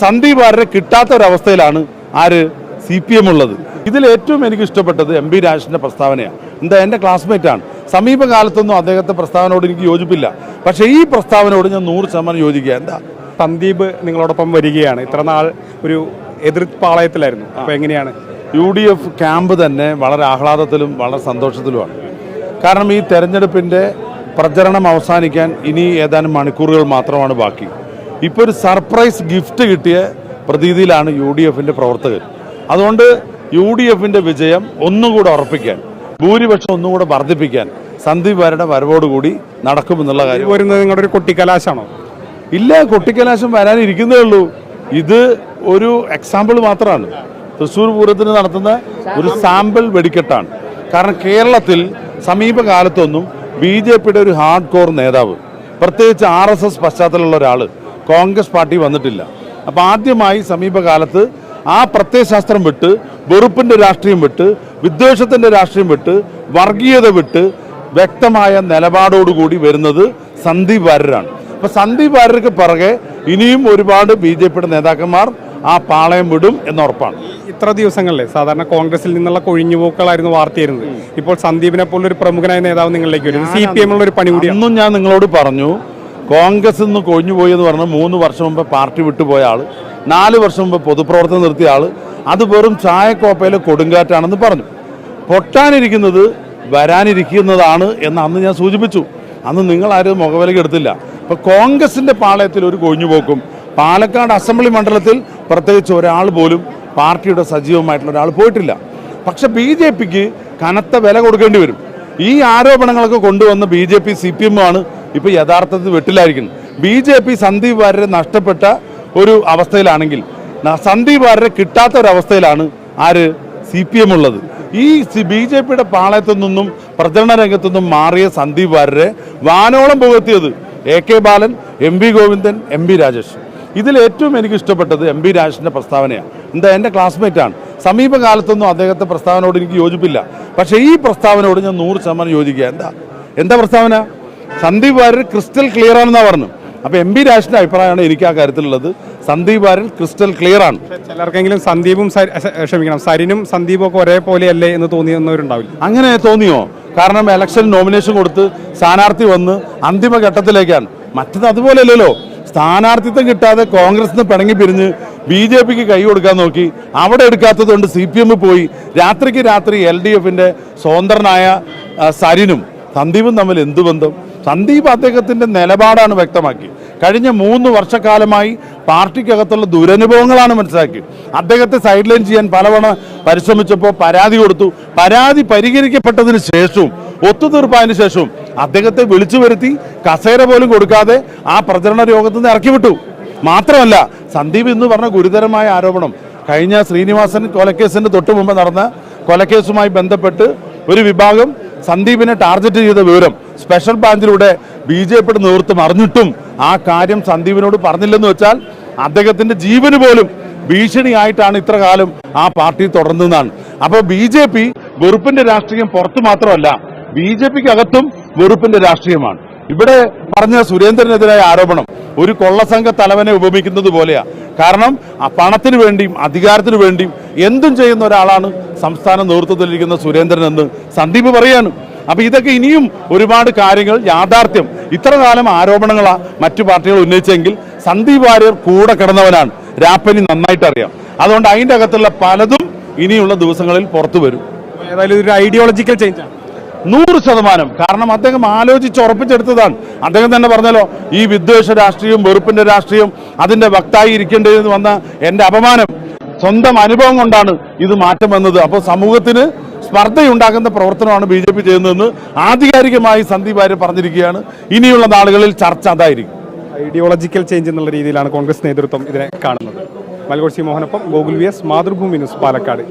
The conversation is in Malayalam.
സന്ദീപ് ആരെ കിട്ടാത്ത ഒരവസ്ഥയിലാണ് ആര് സി പി എം ഉള്ളത്. ഇതിൽ ഏറ്റവും എനിക്ക് ഇഷ്ടപ്പെട്ടത് എം പി രാജേഷിന്റെ പ്രസ്താവനയാണ്. എന്താ എന്റെ ക്ലാസ്മേറ്റ് ആണ്. സമീപകാലത്തൊന്നും അദ്ദേഹത്തെ പ്രസ്താവനയോട് എനിക്ക് യോജിപ്പില്ല. പക്ഷേ ഈ പ്രസ്താവനയോട് ഞാൻ നൂറ് ശതമാനം യോജിക്കുക. എന്താ? സന്ദീപ് നിങ്ങളോടൊപ്പം വരികയാണ്. ഇത്ര നാൾ ഒരു എതിർപ്പാളയത്തിലായിരുന്നു. അപ്പോൾ എങ്ങനെയാണ്? യു ഡി എഫ് ക്യാമ്പ് തന്നെ വളരെ ആഹ്ലാദത്തിലും വളരെ സന്തോഷത്തിലുമാണ്. കാരണം ഈ തെരഞ്ഞെടുപ്പിന്റെ പ്രചരണം അവസാനിക്കാൻ ഇനി ഏതാനും മണിക്കൂറുകൾ മാത്രമാണ് ബാക്കി. ഇപ്പോൾ ഒരു സർപ്രൈസ് ഗിഫ്റ്റ് കിട്ടിയ പ്രതീതിയിലാണ് യു ഡി എഫിന്റെ പ്രവർത്തകർ. അതുകൊണ്ട് യു ഡി എഫിന്റെ വിജയം ഒന്നുകൂടെ ഉറപ്പിക്കാൻ ഭൂരിപക്ഷം ഒന്നുകൂടെ വർദ്ധിപ്പിക്കാൻ സന്ദീപ് വാരുടെ വരവോടുകൂടി നടക്കുമെന്നുള്ള കാര്യം. വരുന്നത് നിങ്ങളുടെ ഒരു കൊട്ടിക്കലാശാണോ ഇല്ല കൊട്ടിക്കലാശം വരാനിരിക്കുന്നേ ഉള്ളൂ. ഇത് ഒരു എക്സാമ്പിൾ മാത്രമാണ്. തൃശ്ശൂർ പൂരത്തിന് നടത്തുന്ന ഒരു സാമ്പിൾ വെടിക്കെട്ടാണ്. കാരണം കേരളത്തിൽ സമീപകാലത്തൊന്നും ബി ജെ പിയുടെ ഒരു ഹാർഡ് കോർ നേതാവ് പ്രത്യേകിച്ച് ആർ എസ് എസ് പശ്ചാത്തലമുള്ള ഒരാൾ കോൺഗ്രസ് പാർട്ടി വന്നിട്ടില്ല. അപ്പോൾ ആദ്യമായി സമീപകാലത്ത് ആ പ്രത്യയശാസ്ത്രം വിട്ട് വെറുപ്പിന്റെ രാഷ്ട്രീയം വിട്ട് വിദ്വേഷത്തിന്റെ രാഷ്ട്രീയം വിട്ട് വർഗീയത വിട്ട് വ്യക്തമായ നിലപാടോടുകൂടി വരുന്നത് സന്ദീപ് വാര്യരാണ്. അപ്പോൾ സന്ദീപ് വാര്യർക്ക് പിറകെ ഇനിയും ഒരുപാട് ബി ജെ പിയുടെ നേതാക്കന്മാർ ആ പാളയം വിടും എന്നുറപ്പാണ് ഇത്ര ദിവസങ്ങളിലെ സാധാരണ കോൺഗ്രസിൽ നിന്നുള്ള കൊഴിഞ്ഞുപോക്കളായിരുന്നു വാർത്തയായിരുന്നത്. ഇപ്പോൾ സന്ദീപിനെ പോലുള്ള ഒരു പ്രമുഖനായ നേതാവ് നിങ്ങളിലേക്ക് വരും. സി പി എമ്മിലുള്ള ഒരു പണി കൂടി അന്നും ഞാൻ നിങ്ങളോട് പറഞ്ഞു കോൺഗ്രസ് നിന്ന് കൊഴിഞ്ഞുപോയി എന്ന് പറഞ്ഞ് മൂന്ന് വർഷം മുമ്പ് പാർട്ടി വിട്ടുപോയ ആൾ നാല് വർഷം മുമ്പ് പൊതുപ്രവർത്തനം നിർത്തിയ ആൾ അത് വെറും ചായക്കോപ്പയിലെ കൊടുങ്കാറ്റാണെന്ന് പറഞ്ഞു. പൊട്ടാനിരിക്കുന്നത് വരാനിരിക്കുന്നതാണ് എന്ന് അന്ന് ഞാൻ സൂചിപ്പിച്ചു. അന്ന് നിങ്ങൾ ആരും മുഖവിലക്ക് എടുത്തില്ല. അപ്പോൾ കോൺഗ്രസിന്റെ പാളയത്തിൽ ഒരു കൊഴിഞ്ഞുപോക്കും പാലക്കാട് അസംബ്ലി മണ്ഡലത്തിൽ പ്രത്യേകിച്ച് ഒരാൾ പോലും പാർട്ടിയുടെ സജീവമായിട്ടുള്ള ഒരാൾ പോയിട്ടില്ല. പക്ഷെ ബി ജെ പിക്ക് കനത്ത വില കൊടുക്കേണ്ടി വരും. ഈ ആരോപണങ്ങളൊക്കെ കൊണ്ടുവന്ന B J P C P M ആണ് ഇപ്പൊ യഥാർത്ഥത്തിൽ വെട്ടിലായിരിക്കുന്നു. ബി ജെ പി സന്ദീപ് വാര്യരെ നഷ്ടപ്പെട്ട ഒരു അവസ്ഥയിലാണെങ്കിൽ സന്ദീപ് വാര്യരെ കിട്ടാത്ത ഒരു അവസ്ഥയിലാണ് ആര്? സി പി എം ഉള്ളത്. ഈ ബി ജെ പിയുടെ പാളയത്തു നിന്നും പ്രചരണ രംഗത്തു നിന്നും മാറിയ സന്ദീപ് വാര്യരെ വാനോളം പുകഴ്ത്തിയത് A K Balan M V Govindan M V Rajesh. ഇതിൽ ഏറ്റവും എനിക്ക് ഇഷ്ടപ്പെട്ടത് എം പി രാജേഷിന്റെ പ്രസ്താവനയാണ്. എന്താ എന്റെ ക്ലാസ്മേറ്റ് ആണ്. സമീപകാലത്തൊന്നും അദ്ദേഹത്തെ പ്രസ്താവനയോട് എനിക്ക് യോജിപ്പില്ല. പക്ഷേ ഈ പ്രസ്താവനയോട് ഞാൻ നൂറ് ശതമാനം യോജിക്കുക. എന്താ? എന്താ പ്രസ്താവന? സന്ദീപ് വാര്യർ ക്രിസ്റ്റൽ ക്ലിയർ ആണെന്നാണ് പറഞ്ഞു അപ്പൊ എം പി രാജിന്റെ അഭിപ്രായമാണ് എനിക്ക് ആ കാര്യത്തിലുള്ളത്. സന്ദീപ് വാര്യർ ക്രിസ്റ്റൽ ക്ലിയർ ആണ്. ചിലർക്കെങ്കിലും സന്ദീപും ക്ഷമിക്കണം സരിനും സന്ദീപും ഒക്കെ ഒരേപോലെയല്ലേ എന്ന് തോന്നിയെന്നവരുണ്ടാവില്ല. അങ്ങനെ തോന്നിയോ? കാരണം ഇലക്ഷൻ നോമിനേഷൻ കൊടുത്ത് സ്ഥാനാർത്ഥി വന്ന് അന്തിമ ഘട്ടത്തിലേക്കാണ്. മറ്റത് അതുപോലെയല്ലല്ലോ സ്ഥാനാർത്ഥിത്വം കിട്ടാതെ കോൺഗ്രസ് നിന്ന് പിണങ്ങി പിരിഞ്ഞ് ബി ജെ പിക്ക് കൈ കൊടുക്കാൻ നോക്കി അവിടെ എടുക്കാത്തത് കൊണ്ട് സി പി എം പോയി. രാത്രിക്ക് രാത്രി എൽ ഡി എഫിന്റെ സ്വതന്ത്രനായ സരിനും സന്ദീപും തമ്മിൽ എന്ത് ബന്ധം? സന്ദീപ് അദ്ദേഹത്തിന്റെ നിലപാടാണ് വ്യക്തമാക്കി. കഴിഞ്ഞ മൂന്ന് വർഷക്കാലമായി പാർട്ടിക്കകത്തുള്ള ദുരനുഭവങ്ങളാണ് മനസ്സിലാക്കി. അദ്ദേഹത്തെ സൈഡ് ലൈൻ ചെയ്യാൻ പലവണ പരിശ്രമിച്ചപ്പോൾ പരാതി കൊടുത്തു. പരാതി പരിഹരിക്കപ്പെട്ടതിന് ശേഷവും ഒത്തുതീർപ്പായതിനു ശേഷവും അദ്ദേഹത്തെ വിളിച്ചു വരുത്തി കസേര പോലും കൊടുക്കാതെ ആ പ്രചരണ യോഗത്തിൽ നിന്ന് ഇറക്കി വിട്ടു മാത്രമല്ല സന്ദീപ് ഇന്ന് പറഞ്ഞ ഗുരുതരമായ ആരോപണം. കഴിഞ്ഞ ശ്രീനിവാസൻ കൊലക്കേസിന് തൊട്ടു മുമ്പ് നടന്ന കൊലക്കേസുമായി ബന്ധപ്പെട്ട് ഒരു വിഭാഗം സന്ദീപിനെ ടാർഗറ്റ് ചെയ്ത വിവരം സ്പെഷ്യൽ ബ്രാഞ്ചിലൂടെ ബി ജെ പിയുടെ നേതൃത്വം അറിഞ്ഞിട്ടും ആ കാര്യം സന്ദീപിനോട് പറഞ്ഞില്ലെന്ന് വെച്ചാൽ അദ്ദേഹത്തിന്റെ ജീവന് പോലും ഭീഷണിയായിട്ടാണ് ഇത്ര കാലം ആ പാർട്ടി തുടർന്നതെന്നാണ്. അപ്പോൾ ബി ജെ പി വെറുപ്പിന്റെ രാഷ്ട്രീയം പുറത്ത് മാത്രമല്ല ബി ജെ പിക്ക് അകത്തും വെറുപ്പിന്റെ രാഷ്ട്രീയമാണ്. ഇവിടെ പറഞ്ഞ സുരേന്ദ്രനെതിരായ ആരോപണം ഒരു കൊള്ളസംഘ തലവനെ ഉപമിക്കുന്നത് പോലെയാ. കാരണം ആ പണത്തിന് വേണ്ടിയും അധികാരത്തിന് വേണ്ടിയും എന്തും ചെയ്യുന്ന ഒരാളാണ് സംസ്ഥാന നേതൃത്വത്തിലിരിക്കുന്ന സുരേന്ദ്രൻ എന്ന് സന്ദീപ് പറയാണ്. അപ്പൊ ഇതൊക്കെ ഇനിയും ഒരുപാട് കാര്യങ്ങൾ യാഥാർത്ഥ്യം ഇത്ര കാലം ആരോപണങ്ങളാണ് മറ്റു പാർട്ടികൾ ഉന്നയിച്ചെങ്കിൽ സന്ദീപ് വാര്യർ കൂടെ കിടന്നവനാണ്. രാപ്പനി നന്നായിട്ട് അറിയാം അതുകൊണ്ട് അതിന്റെ അകത്തുള്ള പലതും ഇനിയുള്ള ദിവസങ്ങളിൽ പുറത്തു വരും. ഏതായാലും ഇതൊരു ഐഡിയോളജിക്കൽ ചേഞ്ചാണ് നൂറ് ശതമാനം. കാരണം അദ്ദേഹം ആലോചിച്ച് ഉറപ്പിച്ചെടുത്തതാണ്. അദ്ദേഹം തന്നെ പറഞ്ഞല്ലോ ഈ വിദ്വേഷ രാഷ്ട്രീയം വെറുപ്പിന്റെ രാഷ്ട്രീയം അതിന്റെ വക്തായി ഇരിക്കേണ്ടതെന്ന് വന്ന എന്റെ അപമാനം സ്വന്തം അനുഭവം കൊണ്ടാണ് ഇത് മാറ്റം വന്നത്. അപ്പോൾ സമൂഹത്തിന് സ്പർദ്ധയുണ്ടാക്കുന്ന പ്രവർത്തനമാണ് ബി ജെ പി ചെയ്യുന്നതെന്ന് ആധികാരികമായി സന്ദീപ് ആര്യ പറഞ്ഞിരിക്കുകയാണ്. ഇനിയുള്ള നാളുകളിൽ ചർച്ച അതായിരിക്കും. ഐഡിയോളജിക്കൽ ചേഞ്ച് എന്നുള്ള രീതിയിലാണ് കോൺഗ്രസ് നേതൃത്വം ഇതിനെ കാണുന്നത്. C മോഹനൊപ്പം Gokul V S Mathrubhumi news Palakkad.